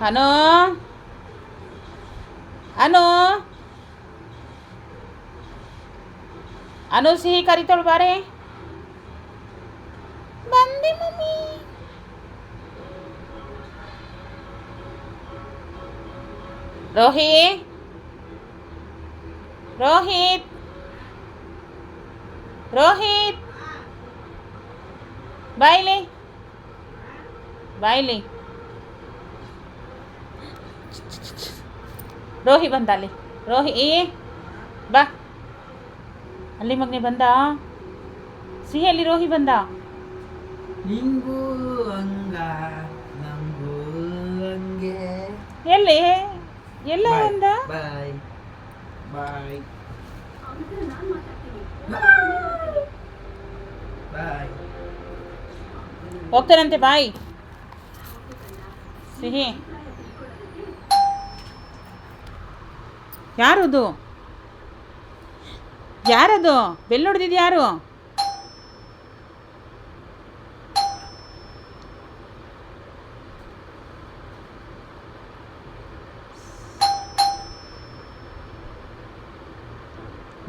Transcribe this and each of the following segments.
Ano? Ano? Ano si Caritol pare? Bandi, mami. Rohit? Rohit? Rohit? Baile. Baile. Rohi ಬಂದ ಅಲ್ಲಿ. ರೋಹಿ ಬಾ. ಅಲ್ಲಿ ಮಗನೇ ಬಂದ? ಸಿಹಿಯಲ್ಲಿ ರೋಹಿ ಬಂದ? ಎಲ್ಲಿ? ಎಲ್ಲ ಬಂದ ಹೋಗ್ತಾನಂತೆ ಬಾಯ್. ಸಿಹಿ. ಯಾರದು? ಯಾರದು? ಬೆಲ್ ಹೊಡೆದಿದ್ದು ಯಾರು?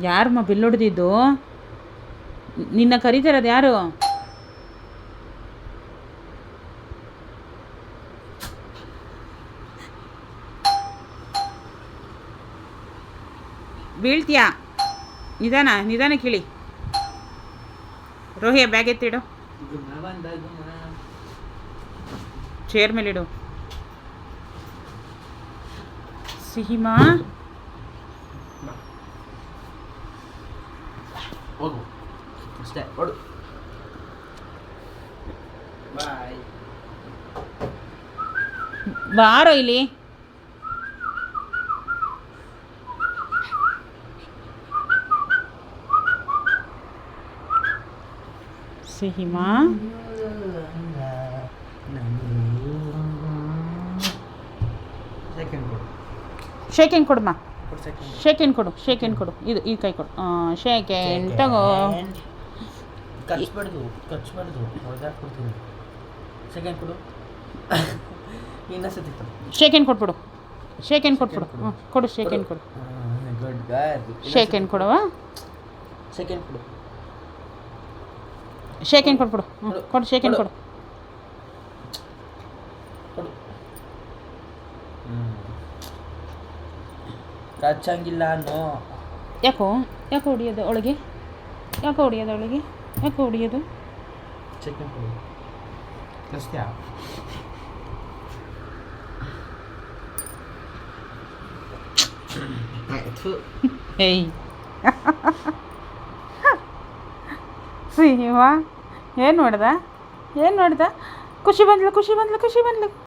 ಯಾರಮ್ಮ ಬೆಲ್ ಹೊಡೆದಿದ್ದು? ನಿನ್ನ ಕರೀತಿರೋದು ಯಾರು? ಬೀಳ್ತೀಯಾ? ನಿಧಾನ ನಿಧಾನ ಕೇಳಿ. ರೋಹಿಯ ಬ್ಯಾಗ್ ಎತ್ತಿಡು. ಗುಮ್ಮ ಬಂದ ಗುಮ್ಮ ಚೇರ್ ಮೇಲಿಡು. ಸಿಹಿಮಾ? ಅಷ್ಟೇ ಹೊಡು ಬಾರೋ ಇಲ್ಲಿ. ಕೊಡು. ಶೇಕ್ ಹ್ಯಾಂಡ್ ಕೊಡಮ್ಮ ಕೊಡು ಸೆಕೆಂಡ್ ಶೇಕ್ ಹ್ಯಾಂಡ್ ಕೊಡು ಶೇಕ್ ಹ್ಯಾಂಡ್ ಕೊಡು. ಇದು ಈ ಕೈ ಕೊಡು. ಶೇಕ್ ಹ್ಯಾಂಡ್ ತಗೋ. ಕಚ್ಬಾರ್ದು ಕಚ್ಬಾರ್ದು. ಕೊಡ್ತೀನಿ ಸೆಕೆಂಡ್ ಕೊಡು. ಇನ್ನೊಂದ್ಸತಿ ಕೊಡು. ಶೇಕ್ ಹ್ಯಾಂಡ್ ಕೊಟ್ಬಿಡು. ಶೇಕ್ ಹ್ಯಾಂಡ್ ಕೊಟ್ಬಿಡು. ಕೊಡು. ಶೇಕ್ ಹ್ಯಾಂಡ್ ಕೊಡು. ಗುಡ್ ಕೊಡವಾ ಶೇಕ್ ಹ್ಯಾಂಡ್ ಕೊಡುವ? ಸೆಕೆಂಡ್ ಕೊಡು. ಶೇಕ್ ಹ್ಯಾಂಡ್ ಕೊಟ್ಬಿಡು ಹ್ಞೂ ಕೊಡು ಶೇಕ್ ಹ್ಯಾಂಡ್ ಕೊಡು ಕೊಡು ಕಚ್ಚಂಗಿಲ್ಲ ನೋ ಯಾಕೋ ಯಾಕೋ ಹೊಡಿಯೋದು ಒಳಗೆ ಯಾಕೋ ಹೊಡಿಯೋದು ಒಳಗೆ ಯಾಕೋ ಹೊಡಿಯೋದು ಸೆಕೆಂಡ್ ಕೊಡು ಕಚ್ತ್ಯಾ ಆಯ್ತು ಏಯ್ ಸಿಹಿವಾ ಏನು ನೋಡ್ದೆ? ಏನು ನೋಡ್ದೆ? ಖುಷಿ ಬಂದ್ಲು ಖುಷಿ ಬಂದ್ಲು ಖುಷಿ ಬಂದ್ಲು.